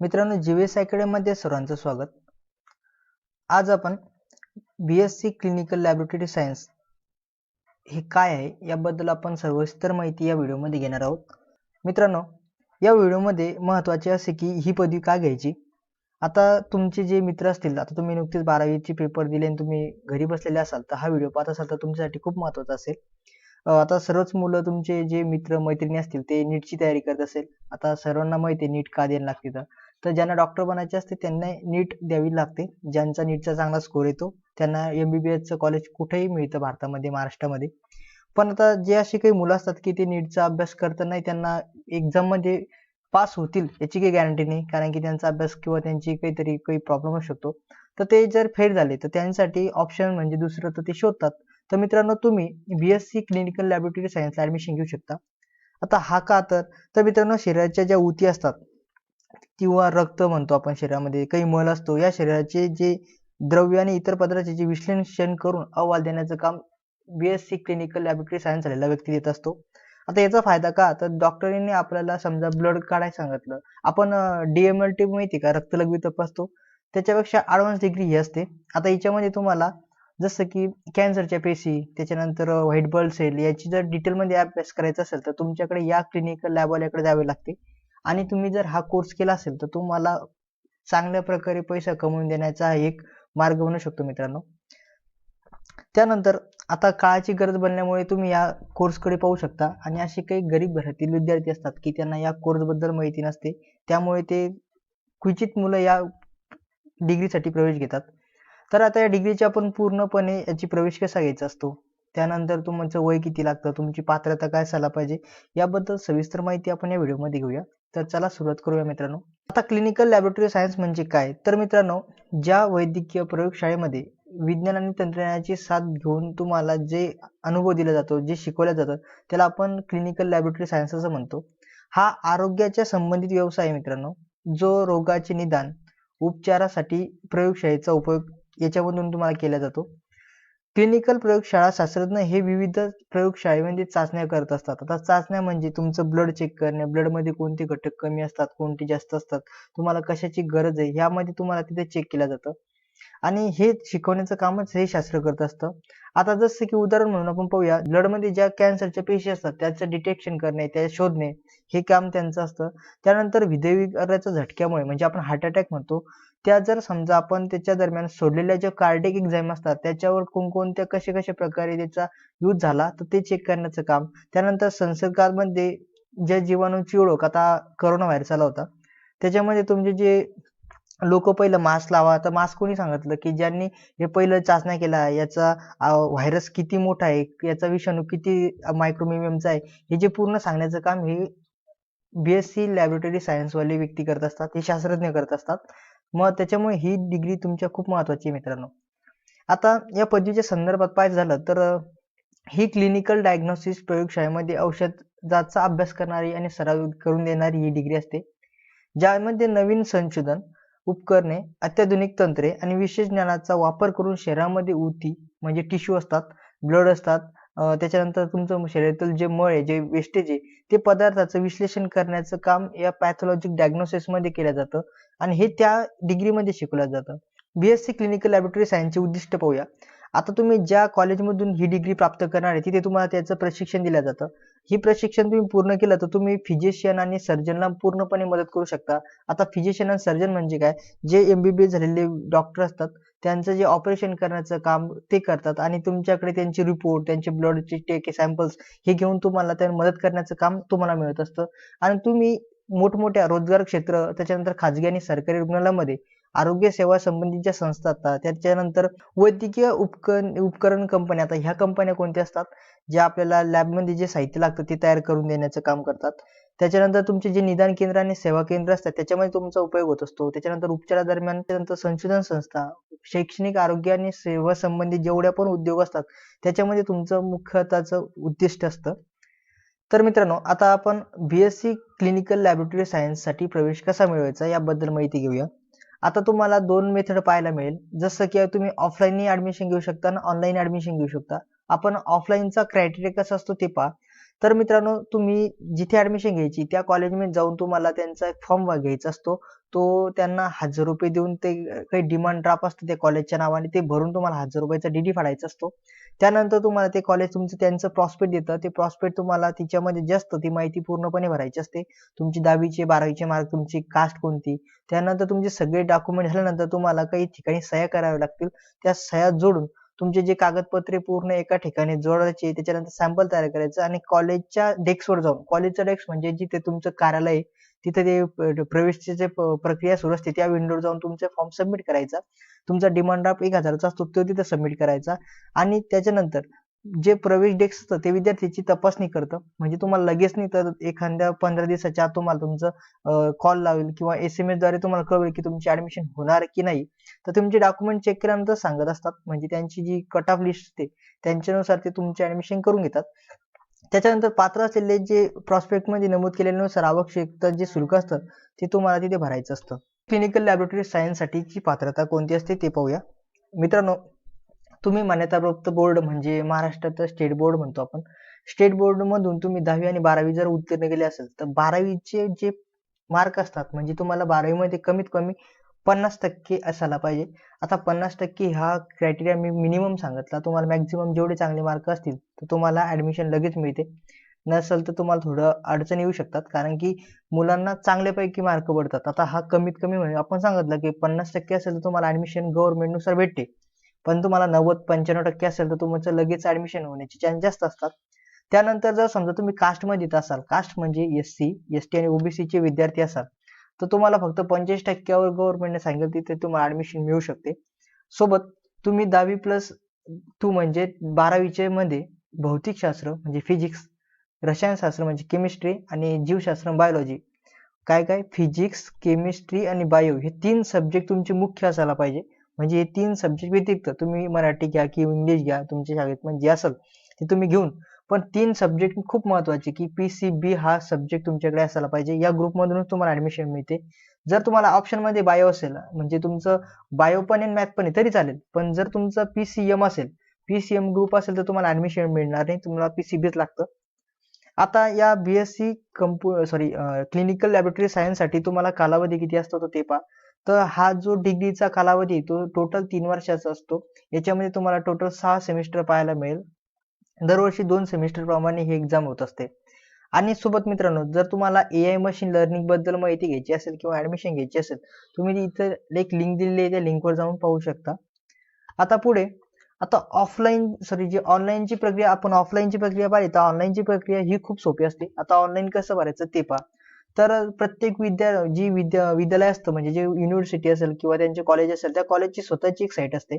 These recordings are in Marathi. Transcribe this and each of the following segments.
मित्रांनो जी अकॅडमीमध्ये एस सर्वांचं स्वागत. आज आपण B S C clinical laboratory science हे काय आहे याबद्दल आपण सविस्तर माहिती या व्हिडिओमध्ये घेणार आहोत. मित्रांनो या व्हिडिओमध्ये महत्त्वाचे असे की ही पदवी का घ्यायची? आता तुमचे जे मित्र असतील आता तुम्ही नुकतेच बारावीचे पेपर दिले आणि तुम्ही घरी बसलेले असाल तर हा व्हिडिओ पाहत असाल तर तुमच्यासाठी खूप महत्त्वाचा असेल. आता सर्वच मुलं तुमचे जे मित्र मैत्रिणी असतील ते नीटची तयारी करत असेल. आता सर्वांना माहिती आहे नीट का द्यायला लागते तर. तर ज्यांना डॉक्टर बनायचे असते त्यांना नीट द्यावी लागते. ज्यांचा नीटचा चांगला स्कोर येतो त्यांना एम बी बी एसचं कॉलेज कुठेही मिळतं भारतामध्ये महाराष्ट्रामध्ये. पण आता जे अशी काही मुलं असतात की ते नीटचा अभ्यास करताना त्यांना एक्झाममध्ये पास होतील याची काही गॅरंटी नाही. कारण की त्यांचा अभ्यास किंवा त्यांची काहीतरी काही प्रॉब्लेम असू शकतो. तर ते जर फेल झाले तर त्यांसाठी ऑप्शन म्हणजे दुसरं तर ते शोधतात. तर मित्रांनो तुम्ही B S C clinical laboratory सायन्सला admission घेऊ शकता. आता हा का तर? तर मित्रांनो शरीराच्या ज्या ऊती असतात किंवा रक्त म्हणतो आपण शरीरामध्ये काही मल असतो या शरीराचे जे द्रव्य आणि इतर पदार्थाचे जे विश्लेषण करून अहवाल देण्याचं काम B S C clinical laboratory science झालेला व्यक्ती देत असतो. आता याचा फायदा का? तर डॉक्टरांनी आपल्याला समजा ब्लड काढायला सांगितलं. आपण डीएमएल माहिती का? रक्तलघवी तपासतो. त्याच्यापेक्षा ॲडव्हान्स डिग्री ही असते. आता याच्यामध्ये तुम्हाला जसं की कॅन्सरच्या पेशी त्याच्यानंतर व्हाईट ब्लड सेल याची जर डिटेलमध्ये अभ्यास करायचा असेल तर तुमच्याकडे या क्लिनिकल लॅबवाल्याकडे जावे लागते. आणि तुम्ही जर हा कोर्स केला असेल तर तुम्हाला चांगल्या प्रकारे पैसा कमवून देण्याचा एक मार्ग बनू शकतो मित्रांनो. त्यानंतर आता काळाची गरज बनल्यामुळे तुम्ही या कोर्सकडे पाहू शकता. आणि असे काही गरीब घरातील विद्यार्थी असतात की त्यांना या कोर्सबद्दल माहिती नसते. त्यामुळे ते क्वचित मुलं या डिग्रीसाठी प्रवेश घेतात. तर आता या डिग्रीची आपण पूर्णपणे याची प्रवेश कसा घ्यायचा असतो? त्यानंतर तुमचं वय किती लागतं? तुमची पात्रता काय असायला पाहिजे? याबद्दल सविस्तर माहिती आपण या व्हिडिओमध्ये घेऊया. तर चला सुरुवात करूया मित्रांनो. आता क्लिनिकल लॅबोरेटरी सायन्स म्हणजे काय? तर मित्रांनो ज्या वैद्यकीय प्रयोगशाळेमध्ये विज्ञान आणि तंत्रज्ञानाची साथ घेऊन तुम्हाला जे अनुभव दिला जातो जे शिकवलं जातं त्याला आपण क्लिनिकल लॅबोरेटरी सायन्स असं म्हणतो. हा आरोग्याच्या संबंधित व्यवसाय आहे मित्रांनो जो रोगाचे निदान उपचारासाठी प्रयोगशाळेचा उपयोग याच्यामधून तुम्हाला केला जातो. क्लिनिकल प्रयोगशाळा शास्त्रज्ञ हे विविध प्रयोगशाळे म्हणजे चाचण्या करत असतात. आता चाचण्या म्हणजे तुमचं ब्लड चेक करणे ब्लडमध्ये कोणते घटक कमी असतात कोणते जास्त असतात तुम्हाला कशाची गरज आहे यामध्ये तुम्हाला तिथे चेक केलं जातं. आणि हे शिकवण्याचं कामच हे शास्त्र करत असतं. आता जसं की उदाहरण म्हणून आपण पाहूया. ब्लडमध्ये ज्या कॅन्सरच्या पेशी असतात त्याचं डिटेक्शन करणे त्या शोधणे हे काम त्यांचं असतं. त्यानंतर हृदयविकाराच्या झटक्यामुळे म्हणजे आपण हार्ट अटॅक म्हणतो त्या जर समजा आपण त्याच्या दरम्यान सोडलेल्या ज्या कार्डिक एक्झाम असतात त्याच्यावर कोणकोणत्या कशा कशा प्रकारे त्याचा यूज झाला तर ते चेक करण्याचं काम. त्यानंतर संसर्गामध्ये ज्या जीवाणूची ओळख आता करोना व्हायरस आला होता त्याच्यामध्ये तुमचे जे लोक पहिलं मास्क लावा. तर मास्क कोणी सांगितलं की ज्यांनी हे पहिलं चाचण्या केला याचा व्हायरस किती मोठा आहे याचा विषाणू किती मायक्रोमिमियमचा आहे हे जे पूर्ण सांगण्याचं काम हे बी एस सी लॅबोरेटरी सायन्सवाले व्यक्ती करत असतात हे शास्त्रज्ञ करत असतात. मग त्याच्यामुळे ही डिग्री तुमच्या खूप महत्वाची आहे मित्रांनो. आता या पदवीच्या संदर्भात पाहायचं झालं तर ही क्लिनिकल डायग्नोसिस प्रयोगशाळेमध्ये औषधाचा अभ्यास करणारी आणि सराव करून देणारी ही डिग्री असते. ज्यामध्ये नवीन संशोधन उपकरणे अत्याधुनिक तंत्रे आणि विशेष ज्ञानाचा वापर करून शरीरामध्ये ऊती म्हणजे टिश्यू असतात ब्लड असतात त्याच्यानंतर तुमचं शरीरातील जे मळ आहे जे वेस्टेज आहे ते पदार्थाचं विश्लेषण करण्याचं काम या पॅथॉलॉजिक डायग्नोसिसमध्ये केलं जातं आणि हे त्या डिग्रीमध्ये शिकवलं जातं. बीएससी क्लिनिकल लॅबोरेटरी सायन्सचे उद्दिष्ट पाहूया. आता तुम्ही ज्या कॉलेजमधून ही डिग्री प्राप्त करणार आहे तिथे तुम्हाला त्याचं प्रशिक्षण दिलं जातं. ही प्रशिक्षण तुम्ही पूर्ण केलं तर तुम्ही फिजिशियन आणि सर्जनला पूर्णपणे मदत करू शकता. आता फिजिशियन आणि सर्जन म्हणजे काय? जे एमबीबीएस झालेले डॉक्टर असतात त्यांचं जे ऑपरेशन करण्याचं काम ते करतात आणि तुमच्याकडे त्यांचे रिपोर्ट त्यांचे ब्लडचे टेक सॅम्पल्स हे घेऊन तुम्हाला त्यांना मदत करण्याचं काम तुम्हाला मिळत असतं. आणि तुम्ही मोठमोठ्या रोजगार क्षेत्र त्याच्यानंतर खाजगी आणि सरकारी रुग्णालयामध्ये आरोग्य सेवा संबंधित ज्या संस्था असतात. त्याच्यानंतर वैद्यकीय उपकरण उपकरण कंपन्या आता ह्या कंपन्या कोणत्या असतात? ज्या आपल्याला लॅबमध्ये जे साहित्य लागतं ते तयार करून देण्याचं काम करतात. त्याच्यानंतर तुमचे जे निदान केंद्र आणि सेवा केंद्र असतात त्याच्यामध्ये तुमचा उपयोग होत असतो. त्याच्यानंतर उपचारादरम्यान त्यानंतर संशोधन संस्था शैक्षणिक आरोग्य आणि सेवा संबंधित जेवढ्या पण उद्योग असतात त्याच्यामध्ये तुमचं मुख्यताचं उद्दिष्ट असतं. तर मित्रांनो आता आपण B S C clinical laboratory सायन्ससाठी प्रवेश कसा मिळवायचा याबद्दल माहिती घेऊया. आता तुम्हाला दोन मेथड पाहायला मिळेल. जसं की तुम्ही ऑफलाईनही ऍडमिशन घेऊ शकता आणि ऑनलाईन ऍडमिशन घेऊ शकता. आपण ऑफलाईनचा क्रायटेरिया कसा असतो ते पहा. तर मित्रांनो तुम्ही जिथे ऍडमिशन घ्यायची त्या कॉलेजमध्ये जाऊन तुम्हाला त्यांचा फॉर्म घ्यायचा असतो. तो त्यांना हजार रुपये देऊन ते काही डिमांड ड्राफ्ट असतं त्या कॉलेजच्या नावाने ते भरून तुम्हाला हजार रुपयाचा डीडी फाडायचा असतो. त्यानंतर तुम्हाला ते कॉलेज तुमचं त्यांचं प्रॉस्पेक्ट देतं. ते प्रॉस्पेक्ट तुम्हाला तिच्यामध्ये जास्त ती माहिती पूर्णपणे भरायची असते. तुमची दहावीचे बारावीचे मार्क तुमची कास्ट कोणती? त्यानंतर तुमचे सगळे डॉक्युमेंट झाल्यानंतर तुम्हाला काही ठिकाणी सह्या कराव्या लागतील. त्या सह्या जोडून तुमचे जे कागदपत्रे पूर्ण एका ठिकाणी जोडायचे त्याच्यानंतर सॅम्पल तयार करायचं आणि कॉलेजच्या डेस्कवर जाऊन कॉलेजचा डेस्क म्हणजे जिथे तुमचं कार्यालय आहे, तिथे ते प्रवेशची जे प्रक्रिया सुरू असते त्या विंडोवर जाऊन तुमचा फॉर्म सबमिट करायचा. तुमचा डिमांड ड्राफ्ट एक हजाराचा असतो तो तिथे सबमिट करायचा. आणि त्याच्यानंतर जे प्रवेश डेस्क असतं ते विद्यार्थ्याची तपासणी करतं. म्हणजे तुम्हाला लगेच नाही तर एखाद्या पंधरा दिवसाच्या आत तुम्हाला तुमचं कॉल लावेल किंवा एस एम एसद्वारे तुम्हाला कळवेल की तुमची ऍडमिशन होणार की नाही. तर तुमचे डॉक्युमेंट चेक केल्यानंतर सांगत असतात. म्हणजे त्यांची जी कट ऑफ लिस्ट असते त्यांच्यानुसार ते तुमचे ऍडमिशन करून घेतात. त्याच्यानंतर पात्र असलेले जे प्रॉस्पेक्टमध्ये नमूद केलेल्यानुसार आवश्यक जे शुल्क असतं ते तुम्हाला तिथे भरायचं असतं. क्लिनिकल लॅबोरेटरी सायन्ससाठीची पात्रता कोणती असते ते पाहूया. मित्रांनो तुम्ही मान्यताप्राप्त बोर्ड म्हणजे महाराष्ट्राचं स्टेट बोर्ड म्हणतो आपण. स्टेट बोर्ड मधून तुम्ही दहावी आणि बारावी जर उत्तीर्ण केले असेल तर बारावीचे जे मार्क असतात म्हणजे तुम्हाला बारावीमध्ये कमीत कमी पन्नास टक्के असायला पाहिजे. आता पन्नास टक्के हा क्रायटेरिया मी मिनिमम सांगितला. तुम्हाला मॅक्झिमम जेवढे चांगले मार्क असतील तर तुम्हाला ऍडमिशन लगेच मिळते. नसेल तर तुम्हाला थोडं अडचण येऊ शकतात कारण की मुलांना चांगल्यापैकी मार्क पडतात. आता हा कमीत कमी म्हणजे आपण सांगितलं की पन्नास टक्के असेल तर तुम्हाला ऍडमिशन गव्हर्नमेंटनुसार भेटते. पण तुम्हाला नव्वद पंच्याण्णव टक्के असेल तर तुमचं लगेच ऍडमिशन होण्याचे चान्स जास्त असतात. त्यानंतर जर समजा तुम्ही कास्टमध्ये येत असाल कास्ट म्हणजे एस सी एस टी आणि ओबीसी चे विद्यार्थी असाल तर तुम्हाला फक्त पंचेचाळीस टक्क्यावर गव्हर्नमेंटने सांगितलं तिथे तुम्हाला ऍडमिशन मिळू शकते. सोबत तुम्ही दहावी प्लस टू म्हणजे बारावीचे मध्ये भौतिकशास्त्र म्हणजे फिजिक्स रसायनशास्त्र म्हणजे केमिस्ट्री आणि जीवशास्त्र बायोलॉजी काय काय फिजिक्स केमिस्ट्री आणि बायो हे तीन सब्जेक्ट तुमचे मुख्य असायला पाहिजे. म्हणजे हे तीन सब्जेक्ट व्यतिरिक्त तुम्ही मराठी घ्या किंवा इंग्लिश घ्या तुमच्या शाळेत म्हणजे असेल ते तुम्ही घेऊन. पण तीन सब्जेक्ट खूप महत्त्वाचे की पी सी बी हा सब्जेक्ट तुमच्याकडे असायला पाहिजे. या ग्रुप मधूनच तुम्हाला ऍडमिशन मिळते. जर तुम्हाला ऑप्शनमध्ये बायो असेल म्हणजे तुमचं बायो पण आहे मॅथ पण आहे तरी चालेल. पण जर तुमचं पीसीएम असेल पीसीएम ग्रुप असेल तर तुम्हाला ऍडमिशन मिळणार नाही. तुम्हाला पीसीबीच लागतं. आता या बीएससी कंपू सॉरी क्लिनिकल लॅबोरेटरी सायन्ससाठी तुम्हाला कालावधी किती असतो ते पहा. तर हा जो डिग्रीचा कालावधी तो टोटल तीन वर्षाचा असतो. याच्यामध्ये तुम्हाला टोटल सहा सेमिस्टर पाहायला मिळेल. दरवर्षी दोन सेमिस्टर प्रमाणे ही एक्झाम होत असते. आणि सोबत मित्रांनो जर तुम्हाला ए आय मशीन लर्निंगबद्दल माहिती घ्यायची असेल किंवा ऍडमिशन घ्यायची असेल तुम्ही इथं एक लिंक दिलेली आहे त्या लिंकवर जाऊन पाहू शकता. आता पुढे आता ऑफलाईन सॉरी जी ऑनलाईनची प्रक्रिया आपण ऑफलाईनची प्रक्रिया पाहिली तर ऑनलाईनची प्रक्रिया ही खूप सोपी असते. आता ऑनलाईन कसं भरायचं ते पहा. तर प्रत्येक विद्या जी विद्या विद्यालय असतं म्हणजे जे युनिव्हर्सिटी असेल किंवा त्यांचे कॉलेज असेल त्या कॉलेजची स्वतःची एक साईट असते.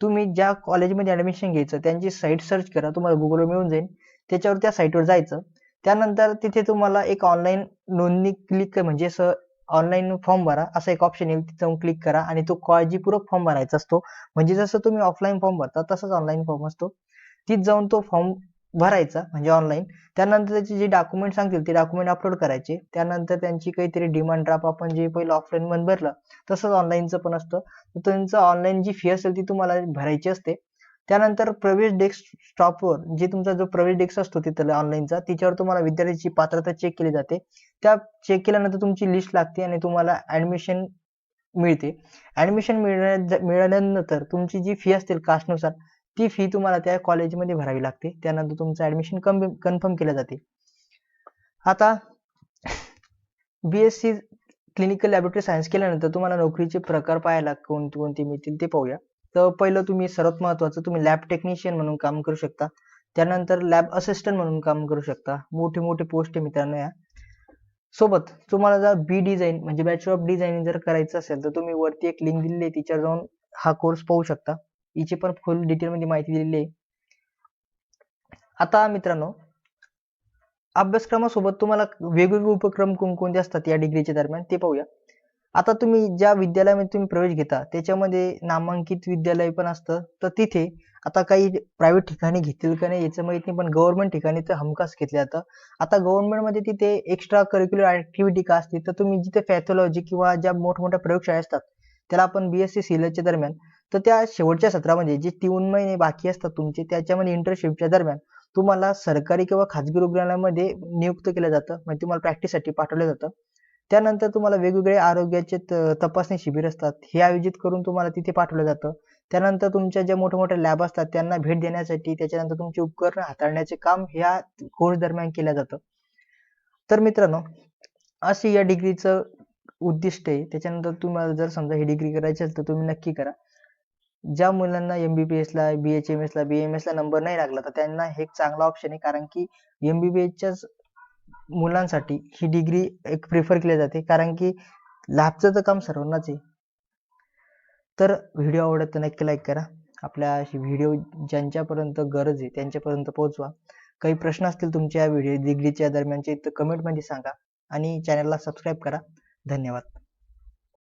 तुम्ही ज्या कॉलेजमध्ये ऍडमिशन घ्यायचं त्यांची साईट सर्च करा तुम्हाला गुगलवर मिळून जाईल. त्याच्यावर त्या साईटवर जायचं. त्यानंतर तिथे तुम्हाला एक ऑनलाईन नोंदणी क्लिक म्हणजे असं ऑनलाईन फॉर्म भरा. असा एक ऑप्शन येईल तिथे क्लिक करा आणि तो काळजीपूर्वक फॉर्म भरायचा असतो. म्हणजे जसं तुम्ही ऑफलाईन फॉर्म भरता तसाच ऑनलाईन फॉर्म असतो. तिथे जाऊन तो फॉर्म भरायचा म्हणजे ऑनलाईन त्यानंतर त्याचे जे डॉक्युमेंट सांगतील ते डॉक्युमेंट अपलोड करायचे. त्यानंतर त्यांची काहीतरी डिमांड ड्राफ्ट आपण जे पहिलं ऑफलाईन मध्ये भरलं तसंच ऑनलाईनचं पण असतं. त्यांचं ऑनलाईन जी फी असेल ती तुम्हाला भरायची असते. त्यानंतर प्रवेश डेस्क स्टॉपवर जे तुमचा जो प्रवेश डेस्क असतो तिथला ऑनलाईनचा तिच्यावर तुम्हाला विद्यार्थ्याची पात्रता चेक केली जाते. त्या चेक केल्यानंतर तुमची लिस्ट लागते आणि तुम्हाला ऍडमिशन मिळते. ऍडमिशन मिळण्या मिळाल्यानंतर तुमची जी फी असतील कास्टनुसार ती फी तुम्हाला त्या कॉलेजमध्ये भरावी लागते. त्यानंतर तुमचं ऍडमिशन कन्फर्म केलं जाते. आता बीएससी क्लिनिकल लॅबोरेटरी सायन्स केल्यानंतर तुम्हाला नोकरीचे प्रकार पाहायला कोणते कोणते मिळतील ते पाहूया. तर पहिलं तुम्ही सर्वात महत्वाचं तुम्ही लॅब टेक्निशियन म्हणून काम करू शकता. त्यानंतर लॅब असिस्टंट म्हणून काम करू शकता. मोठे मोठे पोस्ट आहे मित्रांनो या. सोबत तुम्हाला जर बी डिझाईन म्हणजे बॅचलर ऑफ डिझाईनिंग जर करायचं असेल तर तुम्ही वरती एक लिंक दिलेली आहे. तिच्यावर जाऊन हा कोर्स पाहू शकता. याची पण फुल डिटेल मध्ये माहिती दिलेली आहे. आता मित्रांनो अभ्यासक्रमासोबत तुम्हाला वेगवेगळे उपक्रम कोणकोणते असतात या डिग्रीच्या दरम्यान ते पाहूया. आता तुम्ही ज्या विद्यालयामध्ये तुम्ही प्रवेश घेता त्याच्यामध्ये नामांकित विद्यालय पण असतं. तर तिथे आता काही प्रायव्हेट ठिकाणी घेतील का नाही याचं माहीत नाही पण गव्हर्नमेंट ठिकाणी तर हमखास घेतलं जातं. आता गव्हर्नमेंटमध्ये तिथे एक्स्ट्रा करिक्युलर ऍक्टिव्हिटी का असते तर तुम्ही जिथे पॅथॉलॉजी किंवा ज्या मोठमोठ्या प्रयोगशाळा असतात त्याला आपण बीएससी सीलच्या दरम्यान तर त्या शेवटच्या सत्रामध्ये जे तीन महिने बाकी असतात तुमचे त्याच्यामध्ये इंटर्नशिपच्या दरम्यान तुम्हाला सरकारी किंवा खाजगी रुग्णालयामध्ये नियुक्त केलं जातं म्हणजे तुम्हाला प्रॅक्टिससाठी पाठवलं जातं. त्यानंतर तुम्हाला वेगवेगळे आरोग्याचे त- तपासणी शिबिर असतात हे आयोजित करून तुम्हाला तिथे पाठवलं जातं. त्यानंतर तुमच्या ज्या मोठ्या मोठ्या लॅब असतात त्यांना भेट देण्यासाठी त्याच्यानंतर तुमची उपकरणं हाताळण्याचे काम ह्या कोर्स दरम्यान केलं जातं. तर मित्रांनो अशी या डिग्रीचं उद्दिष्ट आहे. त्याच्यानंतर तुम्हाला जर समजा ही डिग्री करायची असेल तर तुम्ही नक्की करा. ज्या मुलांना एम बी बी एसला बी एच एम एसला बी एम एसला नंबर नाही लागला तर त्यांना हे एक चांगला ऑप्शन आहे. कारण की एम बी बी एसच्याच मुलांसाठी ही डिग्री एक प्रिफर केली जाते. कारण की लॅबचं तर काम सर्वांनाच आहे. तर व्हिडिओ आवडत तर नक्की लाईक करा. आपल्या व्हिडिओ ज्यांच्यापर्यंत गरज आहे त्यांच्यापर्यंत पोहोचवा. काही प्रश्न असतील तुमच्या व्हिडिओ डिग्रीच्या दरम्यानचे तर कमेंटमध्ये सांगा. आणि चॅनलला सबस्क्राईब करा. धन्यवाद.